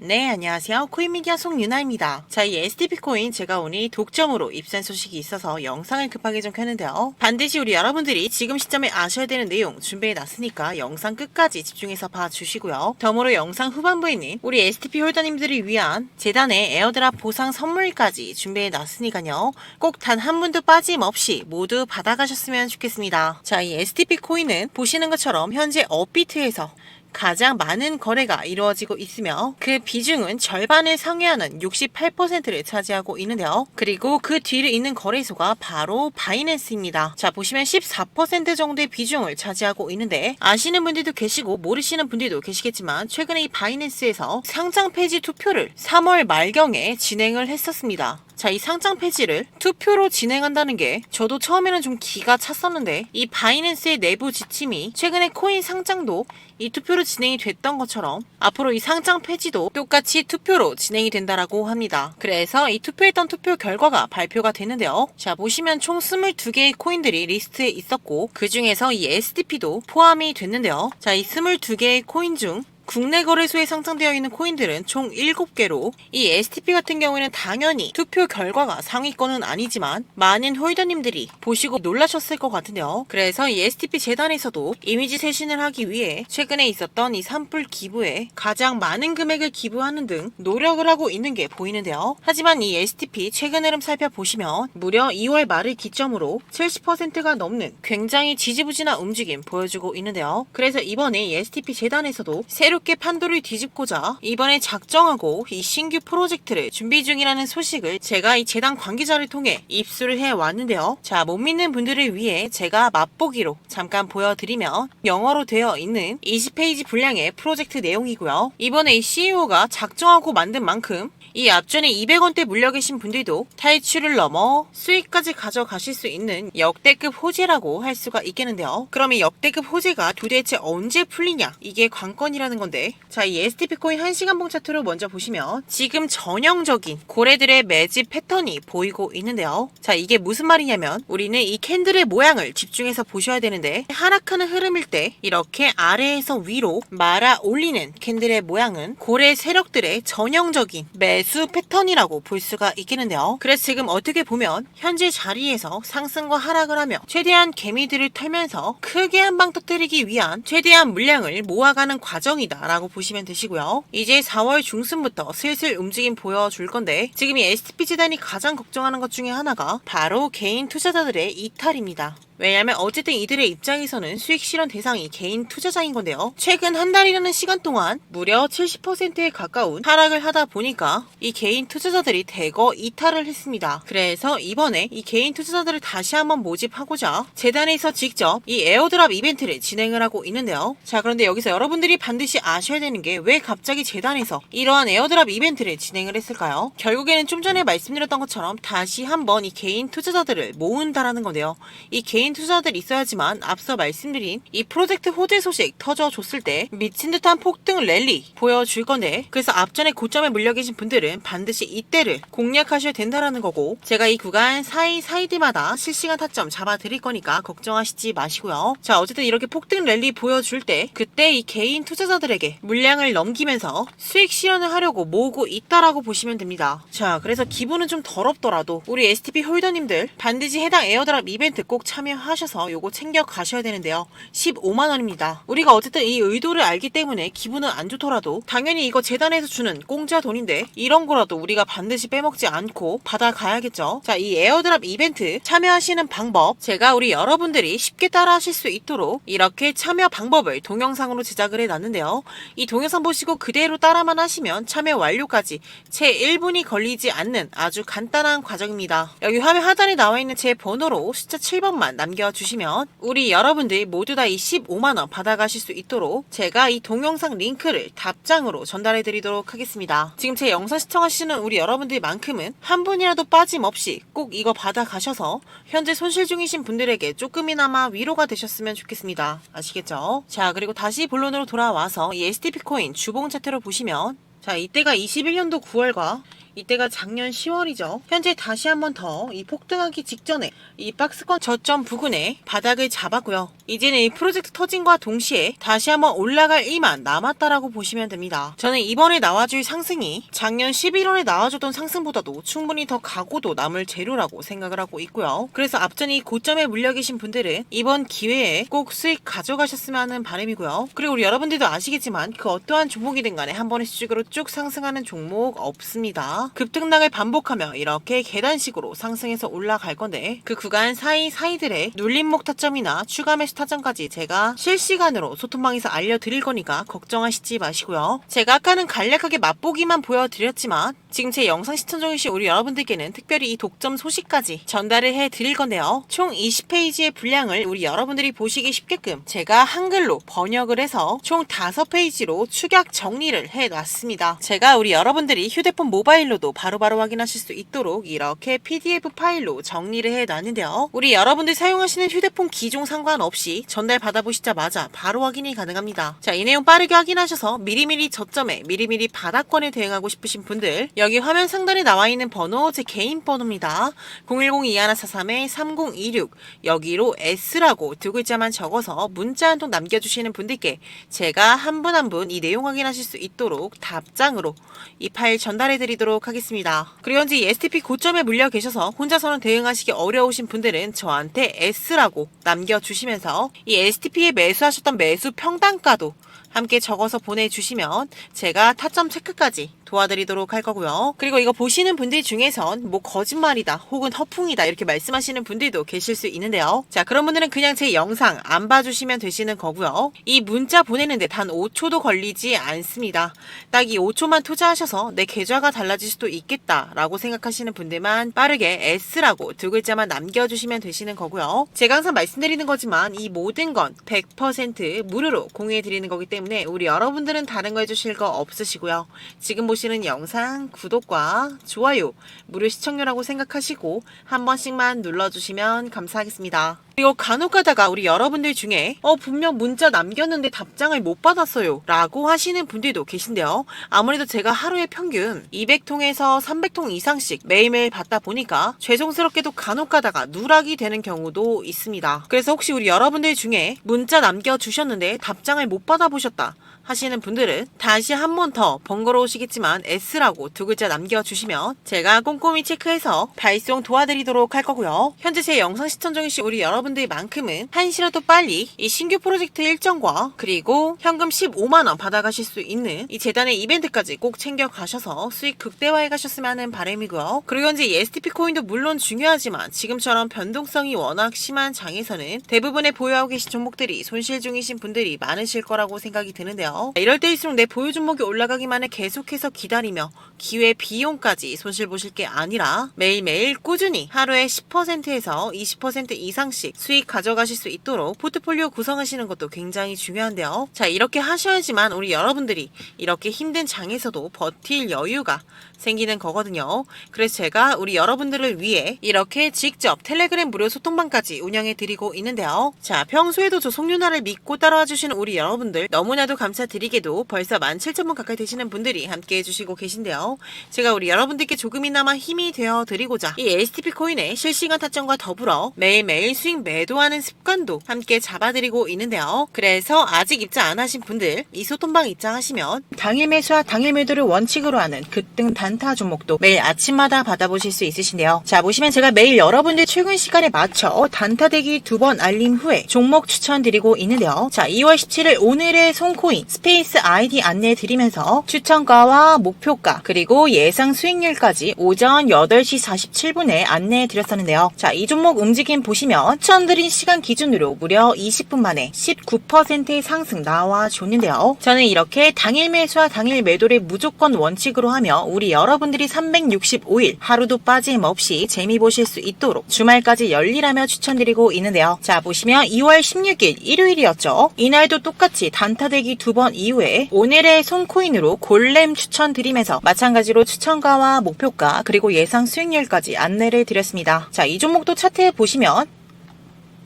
네, 안녕하세요. 코인미디어 송유나입니다. 자, 이 STP 코인 제가 오늘 독점으로 입산 소식이 있어서 영상을 급하게 좀 켰는데요. 반드시 우리 여러분들이 지금 시점에 아셔야 되는 내용 준비해 놨으니까 영상 끝까지 집중해서 봐주시고요. 덤으로 영상 후반부에 는 우리 STP 홀더님들을 위한 재단의 에어드랍 보상 선물까지 준비해 놨으니까요. 꼭 단 한 분도 빠짐없이 모두 받아가셨으면 좋겠습니다. 자, 이 STP 코인은 보시는 것처럼 현재 업비트에서 가장 많은 거래가 이루어지고 있으며 그 비중은 절반을 상회하는 68%를 차지하고 있는데요. 그리고 그 뒤를 잇는 거래소가 바로 바이낸스입니다. 자, 보시면 14% 정도의 비중을 차지하고 있는데 아시는 분들도 계시고 모르시는 분들도 계시겠지만 최근에 이 바이낸스에서 상장 폐지 투표를 3월 말경에 진행을 했었습니다. 자, 이 상장 폐지를 투표로 진행한다는 게 저도 처음에는 좀 기가 찼었는데 이 바이낸스의 내부 지침이 최근에 코인 상장도 이 투표로 진행이 됐던 것처럼 앞으로 이 상장 폐지도 똑같이 투표로 진행이 된다라고 합니다. 그래서 이 투표했던 투표 결과가 발표가 됐는데요. 자, 보시면 총 22개의 코인들이 리스트에 있었고 그 중에서 이 STP도 포함이 됐는데요. 자, 이 22개의 코인 중 국내 거래소에 상장되어 있는 코인들은 총 7개로 이 STP 같은 경우에는 당연히 투표 결과가 상위권은 아니지만 많은 홀더님들이 보시고 놀라셨을 것 같은데요. 그래서 이 STP 재단에서도 이미지 쇄신을 하기 위해 최근에 있었던 이 산불 기부에 가장 많은 금액을 기부하는 등 노력을 하고 있는 게 보이는데요. 하지만 이 STP 최근 흐름 살펴보시면 무려 2월 말을 기점으로 70%가 넘는 굉장히 지지부진한 움직임 보여주고 있는데요. 그래서 이번에 이 STP 재단에서도 새 롭게 판도를 뒤집고자 이번에 작정하고 이 신규 프로젝트를 준비 중이라는 소식을 제가 이 재단 관계자를 통해 입수를 해 왔는데요. 자, 못 믿는 분들을 위해 제가 맛보기로 잠깐 보여드리면 영어로 되어 있는 20페이지 분량의 프로젝트 내용이고요. 이번에 이 CEO가 작정하고 만든 만큼 이 앞전에 200원대 물려 계신 분들도 탈출을 넘어 수익까지 가져가실 수 있는 역대급 호재라고 할 수가 있겠는데요. 그럼 이 역대급 호재가 도대체 언제 풀리냐? 이게 관건이라는 건데. 자, 이 STP 코인 1시간 봉 차트로 먼저 보시면 지금 전형적인 고래들의 매집 패턴이 보이고 있는데요. 자, 이게 무슨 말이냐면 우리는 이 캔들의 모양을 집중해서 보셔야 되는데 하락하는 흐름일 때 이렇게 아래에서 위로 말아 올리는 캔들의 모양은 고래 세력들의 전형적인 매수 패턴이라고 볼 수가 있겠는데요. 그래서 지금 어떻게 보면 현재 자리에서 상승과 하락을 하며 최대한 개미들을 털면서 크게 한 방 터뜨리기 위한 최대한 물량을 모아가는 과정이다라고 보시면 되시고요. 이제 4월 중순부터 슬슬 움직임 보여줄 건데 지금 이 STP 재단이 가장 걱정하는 것 중에 하나가 바로 개인 투자자들의 이탈입니다. 왜냐면 어쨌든 이들의 입장에서는 수익 실현 대상이 개인 투자자인 건데요. 최근 한 달이라는 시간 동안 무려 70%에 가까운 하락을 하다 보니까 이 개인 투자자들이 대거 이탈을 했습니다. 그래서 이번에 이 개인 투자자들을 다시 한번 모집하고자 재단에서 직접 이 에어드랍 이벤트를 진행을 하고 있는데요. 자, 그런데 여기서 여러분들이 반드시 아셔야 되는 게 왜 갑자기 재단에서 이러한 에어드랍 이벤트를 진행을 했을까요? 결국에는 좀 전에 말씀드렸던 것처럼 다시 한번 이 개인 투자자들을 모은다라는 건데요. 이 개인 투자자들이 있어야지만 앞서 말씀드린 이 프로젝트 호재 소식 터져줬을 때 미친 듯한 폭등 랠리 보여줄 건데 그래서 앞전에 고점에 물려 계신 분들은 반드시 이때를 공략하셔야 된다라는 거고 제가 이 구간 사이 사이드마다 실시간 타점 잡아드릴 거니까 걱정하시지 마시고요. 자 어쨌든 이렇게 폭등 랠리 보여줄 때 그때 이 개인 투자자들에게 물량을 넘기면서 수익 실현을 하려고 모으고 있다라고 보시면 됩니다. 자 그래서 기분은 좀 더럽더라도 우리 STP 홀더님들 반드시 해당 에어드랍 이벤트 꼭 참여 하셔서 요거 챙겨 가셔야 되는데요. 15만 원입니다. 우리가 어쨌든 이 의도를 알기 때문에 기분은 안 좋더라도 당연히 이거 재단에서 주는 공짜 돈인데 이런 거라도 우리가 반드시 빼먹지 않고 받아가야겠죠. 자, 이 에어드랍 이벤트 참여하시는 방법 제가 우리 여러분들이 쉽게 따라 하실 수 있도록 이렇게 참여 방법을 동영상으로 제작을 해놨는데요. 이 동영상 보시고 그대로 따라만 하시면 참여 완료까지 채 1분이 걸리지 않는 아주 간단한 과정입니다. 여기 화면 하단에 나와 있는 제 번호로 숫자 7번만 남 겨주시면 우리 여러분들 모두 다 이 15만원 받아가실 수 있도록 제가 이 동영상 링크를 답장으로 전달해 드리도록 하겠습니다. 지금 제 영상 시청하시는 우리 여러분들만큼은 한 분이라도 빠짐없이 꼭 이거 받아가셔서 현재 손실 중이신 분들에게 조금이나마 위로가 되셨으면 좋겠습니다. 아시겠죠? 자 그리고 다시 본론으로 돌아와서 이 STP 코인 주봉 차트로 보시면 자 이때가 21년도 9월과 이때가 작년 10월이죠. 현재 다시 한번 더 이 폭등하기 직전에 이 박스권 저점 부근에 바닥을 잡았고요. 이제는 이 프로젝트 터진과 동시에 다시 한번 올라갈 이만 남았다라고 보시면 됩니다. 저는 이번에 나와줄 상승이 작년 11월에 나와줬던 상승보다도 충분히 더 가고도 남을 재료라고 생각을 하고 있고요. 그래서 앞전 이 고점에 물려 계신 분들은 이번 기회에 꼭 수익 가져가셨으면 하는 바람이고요. 그리고 우리 여러분들도 아시겠지만 그 어떠한 종목이든 간에 한 번의 수직으로 쭉 상승하는 종목 없습니다. 급등락을 반복하며 이렇게 계단식으로 상승해서 올라갈 건데 그 구간 사이 사이들의 눌림목 타점이나 추가 매수 타점까지 제가 실시간으로 소통방에서 알려드릴 거니까 걱정하시지 마시고요. 제가 아까는 간략하게 맛보기만 보여드렸지만 지금 제 영상 시청 중이신 우리 여러분들께는 특별히 이 독점 소식까지 전달을 해드릴 건데요. 총 20페이지의 분량을 우리 여러분들이 보시기 쉽게끔 제가 한글로 번역을 해서 총 5페이지로 축약 정리를 해놨습니다. 제가 우리 여러분들이 휴대폰 모바일로도 바로바로 확인하실 수 있도록 이렇게 PDF 파일로 정리를 해놨는데요. 우리 여러분들 사용하시는 휴대폰 기종 상관없이 전달 받아보시자마자 바로 확인이 가능합니다. 자, 이 내용 빠르게 확인하셔서 미리미리 저점에 미리미리 바닥권에 대응하고 싶으신 분들 여기 화면 상단에 나와 있는 번호 제 개인 번호입니다. 010-2143-3026 여기로 S라고 두 글자만 적어서 문자 한 통 남겨주시는 분들께 제가 한 분 한 분 이 내용 확인하실 수 있도록 답장으로 이 파일 전달해 드리도록 하겠습니다. 그리고 현재 이 STP 고점에 물려 계셔서 혼자서는 대응하시기 어려우신 분들은 저한테 S라고 남겨주시면서 이 STP에 매수하셨던 매수 평단가도 함께 적어서 보내주시면 제가 타점 체크까지 도와드리도록 할 거고요. 그리고 이거 보시는 분들 중에선 뭐 거짓말이다 혹은 허풍이다 이렇게 말씀하시는 분들도 계실 수 있는데요. 자 그런 분들은 그냥 제 영상 안 봐주시면 되시는 거고요. 이 문자 보내는데 단 5초도 걸리지 않습니다. 딱 이 5초만 투자하셔서 내 계좌가 달라질 수도 있겠다라고 생각하시는 분들만 빠르게 S라고 두 글자만 남겨주시면 되시는 거고요. 제가 항상 말씀드리는 거지만 이 모든 건 100% 무료로 공유해 드리는 거기 때문에 우리 여러분들은 다른 거 해주실 거 없으시고요. 지금 보시 는 영상 구독과 좋아요 무료 시청료라고 생각하시고 한 번씩만 눌러주시면 감사하겠습니다. 그리고 간혹 가다가 우리 여러분들 중에 어 분명 문자 남겼는데 답장을 못 받았어요 라고 하시는 분들도 계신데요. 아무래도 제가 하루에 평균 200통에서 300통 이상씩 매일매일 받다 보니까 죄송스럽게도 간혹 가다가 누락이 되는 경우도 있습니다. 그래서 혹시 우리 여러분들 중에 문자 남겨주셨는데 답장을 못 받아보셨다 하시는 분들은 다시 한 번 더 번거로우시겠지만 S라고 두 글자 남겨주시면 제가 꼼꼼히 체크해서 발송 도와드리도록 할 거고요. 현재 제 영상 시청 중이신 우리 여러분들만큼은 한시라도 빨리 이 신규 프로젝트 일정과 그리고 현금 15만원 받아가실 수 있는 이 재단의 이벤트까지 꼭 챙겨가셔서 수익 극대화해 가셨으면 하는 바람이고요. 그리고 현재 이 STP 코인도 물론 중요하지만 지금처럼 변동성이 워낙 심한 장에서는 대부분의 보유하고 계신 종목들이 손실 중이신 분들이 많으실 거라고 생각이 드는데요. 이럴 때일수록 내 보유 종목이 올라가기만을 계속해서 기다리며 기회 비용까지 손실 보실 게 아니라 매일매일 꾸준히 하루에 10%에서 20% 이상씩 수익 가져가실 수 있도록 포트폴리오 구성하시는 것도 굉장히 중요한데요. 자, 이렇게 하셔야지만 우리 여러분들이 이렇게 힘든 장에서도 버틸 여유가 생기는 거거든요. 그래서 제가 우리 여러분들을 위해 이렇게 직접 텔레그램 무료 소통방까지 운영해 드리고 있는데요. 자, 평소에도 저 송윤아를 믿고 따라와 주시는 우리 여러분들 너무나도 감사드리게도 벌써 17,000분 가까이 되시는 분들이 함께 해주시고 계신데요. 제가 우리 여러분들께 조금이나마 힘이 되어 드리고자 이 STP 코인의 실시간 타점과 더불어 매일매일 수익 매도하는 습관도 함께 잡아드리고 있는데요. 그래서 아직 입장 안 하신 분들 이 소통방 입장하시면 당일 매수와 당일 매도를 원칙으로 하는 급등 단타 종목도 매일 아침마다 받아보실 수 있으신데요. 자 보시면 제가 매일 여러분들 출근 시간에 맞춰 단타 대기 두 번 알림 후에 종목 추천드리고 있는데요. 자 2월 17일 오늘의 손코인 스페이스 아이디 안내 드리면서 추천가와 목표가 그리고 예상 수익률까지 오전 8시 47분에 안내해 드렸었는데요. 자 이 종목 움직임 보시면 추천드린 시간 기준으로 무려 20분 만에 19%의 상승 나와 줬는데요. 저는 이렇게 당일 매수와 당일 매도를 무조건 원칙으로 하며 우리 여러분들이 365일 하루도 빠짐없이 재미 보실 수 있도록 주말까지 열일하며 추천드리고 있는데요. 자 보시면 2월 16일 일요일이었죠. 이날도 똑같이 단타대기 두 번 이후에 오늘의 손코인으로 골렘 추천드리면서 마찬가지로 추천가와 목표가 그리고 예상 수익률까지 안내를 드렸습니다. 자 이 종목도 차트에 보시면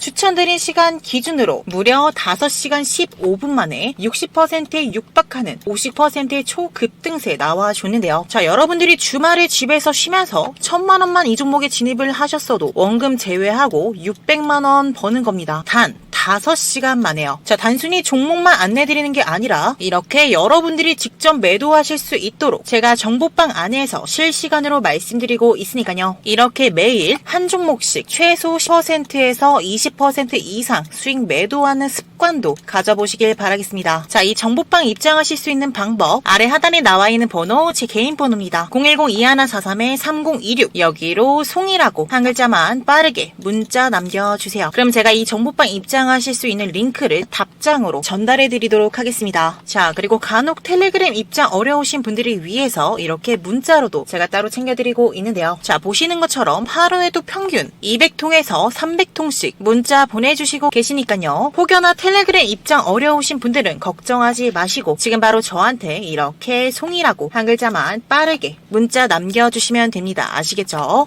추천드린 시간 기준으로 무려 5시간 15분 만에 60%에 육박하는 50%의 초급등세 나와줬는데요. 자, 여러분들이 주말에 집에서 쉬면서 천만 원만 이 종목에 진입을 하셨어도 원금 제외하고 600만 원 버는 겁니다. 단 5시간 만에요. 자, 단순히 종목만 안내드리는 게 아니라 이렇게 여러분들이 직접 매도하실 수 있도록 제가 정보방 안에서 실시간으로 말씀드리고 있으니까요. 이렇게 매일 한 종목씩 최소 10%에서 20% 이상 수익 매도하는 습관도 가져보시길 바라겠습니다. 자, 이 정보방 입장하실 수 있는 방법 아래 하단에 나와 있는 번호 제 개인 번호입니다. 010-2143-3026 여기로 송이라고 한 글자만 빠르게 문자 남겨주세요. 그럼 제가 이 정보방 입장 하실 수 있는 링크를 답장으로 전달해 드리도록 하겠습니다. 자, 그리고 간혹 텔레그램 입장 어려우신 분들을 위해서 이렇게 문자로도 제가 따로 챙겨드리고 있는데요. 자, 보시는 것처럼 하루에도 평균 200통에서 300통씩 문자 보내주시고 계시니까요. 혹여나 텔레그램 입장 어려우신 분들은 걱정하지 마시고 지금 바로 저한테 이렇게 송이라고 한 글자만 빠르게 문자 남겨주시면 됩니다. 아시겠죠?